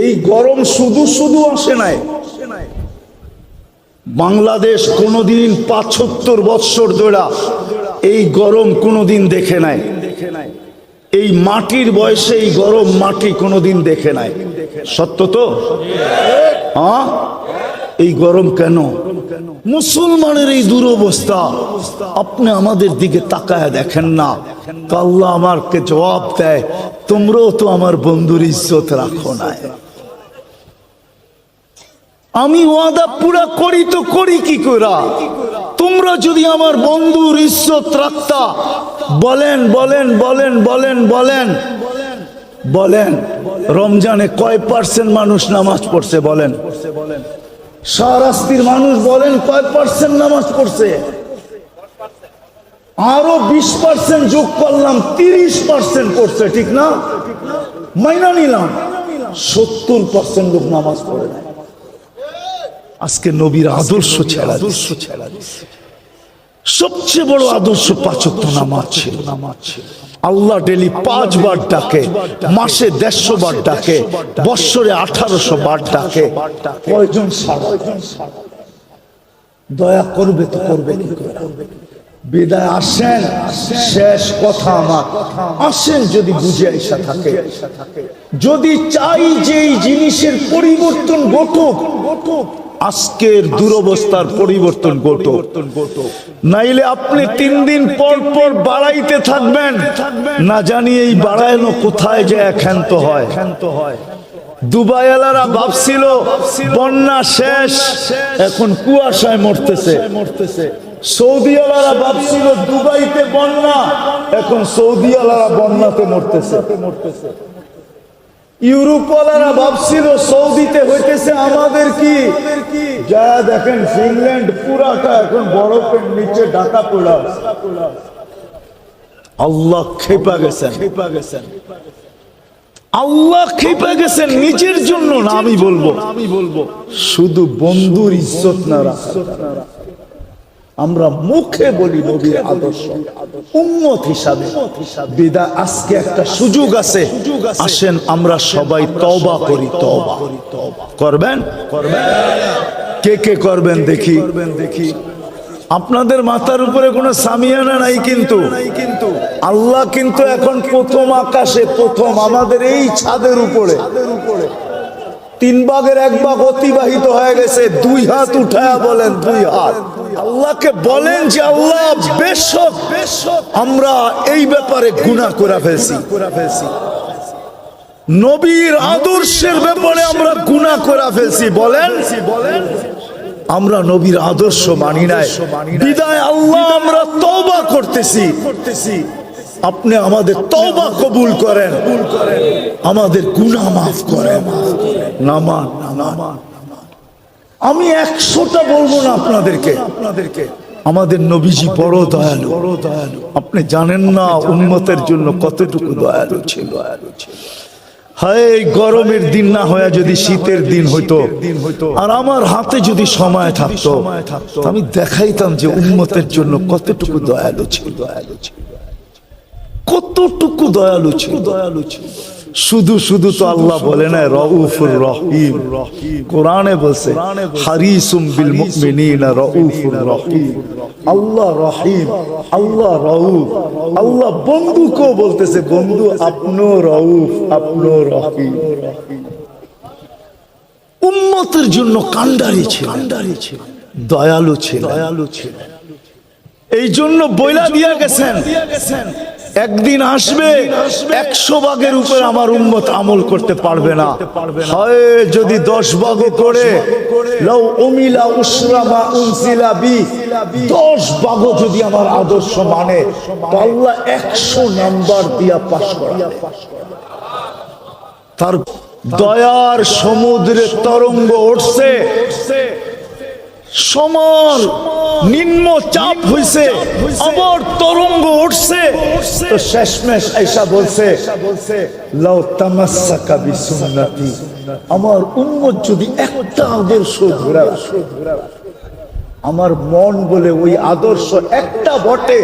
এই গরম শুধু শুধু আসে নাই। বাংলাদেশ কোনোদিন পাঁচত্তর বৎসর ধরা এই গরম কোনোদিন দেখে নাই। এই মাটির বয়সে এই গরম মাটি কোনোদিন দেখে নাই। সত্য তো? হ্যাঁ? এই গরম কেন? মুসলমানের এই দুরবস্থা, আপনি আমাদের দিকে তাকায় দেখেন না। তো আল্লাহ আমাকে জবাব দেয়, তোমরাও তো আমার বন্ধুর ইজ্জত রাখো না আমি ওয়াদা পুরা করি তো করি কি করা তোমরা যদি আমার বন্ধুর ইজ্জত রাখতা, বলেন বলেন বলেন বলেন বলেন বলেন, রমজানে কয় পার্সেন্ট মানুষ নামাজ পড়ছে বলেন? শাহরাস্তির মানুষ বলেন কয় পার্সেন্ট নামাজ পড়ছে? আরও বিশ পার্সেন্ট যোগ করলাম, তিরিশ পার্সেন্ট পড়ছে, ঠিক না? মাইনা নিলাম। সত্তর পার্সেন্ট লোক নামাজ পড়ে না আজকে নবীর আদর্শ ছেড়া আদর্শ ছেড়া সবচেয়ে বড় আদর্শ পাচক নামাজ ছিল নামাজ ছিল। আল্লাহ ডেলি পাঁচবার ডাকে, মাসে দেড়শো বার ডাকে, বৎসরে আঠারোশো বার ডাকে। কয়জন দয়া করবে তো করবে বিদায় আসেন, শেষ কথা আমার। আসেন যদি বুঝে আইসা থাকে। যদি চাই যে এই জিনিসের পরিবর্তন ঘটুক ঘটুক আজকের দুরবস্থার পরিবর্তন ঘটুক নাইলে আপনি তিন দিন পর পর বাড়াইতে থাকবেন। না জানি এই বাড়ায়নো কোথায় যে ক্ষান্ত হয়। হয়। দুবাইয়ালারা ভাবছিল বন্যা শেষ এখন কুয়াশায় মরতেছে। মরতেছে। সৌদিয়ালারা ভাবছিল দুবাইতে বন্যা। এখন সৌদিয়ালারা বন্যাতে মরতেছে। মরতেছে। ইউরোপওয়ালারা ভাবছিল সৌদিতে হইতেছে আমাদের কি? যা দেখেন ফিনল্যান্ড পুরাটা এখন বরফের নিচে ঢাকা পড়া আল্লাহ খেপা গেছেন। খেপা গেছেন আল্লাহ খেপে গেছেন নিজের জন্য না আমি বলব। আমি বলব শুধু বন্ধুর ইজ্জত না রাখা আমরা মুখে বলি নবীর আদর্শ। উম্মত হিসাবে। বিদা আজকে একটা সুযোগ আছে। আসেন আমরা সবাই তওবা করি তওবা করবেন? করবেন। কে কে করবেন দেখি। দেখি। আপনাদের মাথার উপরে কোনো সামিয়ানা নাই কিন্তু। কিন্তু। আল্লাহ কিন্তু এখন প্রথম আকাশে প্রথম আমাদের এই ছাদের উপরে। তিন ভাগের এক ভাগ অতিবাহিত হয়ে গেছে। দুই হাত উঠায়া বলেন, দুই হাত। আল্লাহকে বলেন যে আল্লাহ, বেশক আমরা এই ব্যাপারে গুণা করে ফেলছি। নবীর আদর্শের ব্যাপারে আমরা গুণা করে ফেলছি। বলেন বলেন আমরা নবীর আদর্শ মানি নাই। বিদায় আল্লাহ, আমরা তওবা করতেছি করতেছি। আপনি আমাদের তওবা কবুল করেন। আমাদের গুনাহ মাফ করেন। নামান নামান। আমি একশোটা বলব না আপনাদেরকে। আপনাদেরকে। আমাদের নবীজি বড় দয়ালু। বড় দয়ালু। আপনি জানেন না উন্মতের জন্য কতটুকু দয়ালু ছিল। দয়ালু ছিল। হায় গরমের দিন না হয়ে যদি শীতের দিন হইতো। দিন হইতো। আর আমার হাতে যদি সময় থাকতো আমি দেখাইতাম যে উন্মতের জন্য কতটুকু দয়ালু ছিল। দয়ালু ছিল। কতটুকু দয়ালু ছিল? দয়ালু ছিল? শুধু শুধু তো আল্লাহ বলে না রউফুর রহিম। কোরআনে বলছে হারিসুম বিল মুমিনিনা রউফুর রহিম। আল্লাহ রহিম আল্লাহ রউফ। আল্লাহ বন্ধুকেও বলতেছে বন্ধু আপনো রউফ আপনো রহিম। উম্মতের জন্য কান্ডারি ছিল কান্ডারি ছিল। দয়ালু ছিল। দয়ালু ছিল। এই জন্য বইলা দিয়া গেছেন। একদিন আসবে একশো ভাগের উপর আমার উন্মত আমল করতে পারবে না। হয় যদি দশ ভাগ করে উমিলা উসরামা উনসিলা বি দশ ভাগ যদি আমার আদর্শ মানে তো আল্লাহ একশো নাম্বার দিয়া পাশ করা তার দয়ার সমুদ্রের তরঙ্গ উঠছে। সমান নিম্ন চাপ হইছে অমর তরঙ্গ উঠছে। তো শেষমেশ আইসা বলছে লাউ তামাসসাকা বিসুন্নতি আমার উম্মত যদি একটা আদর্শ ধরে আমার মন বলে ওই আদর্শ একটা বটে।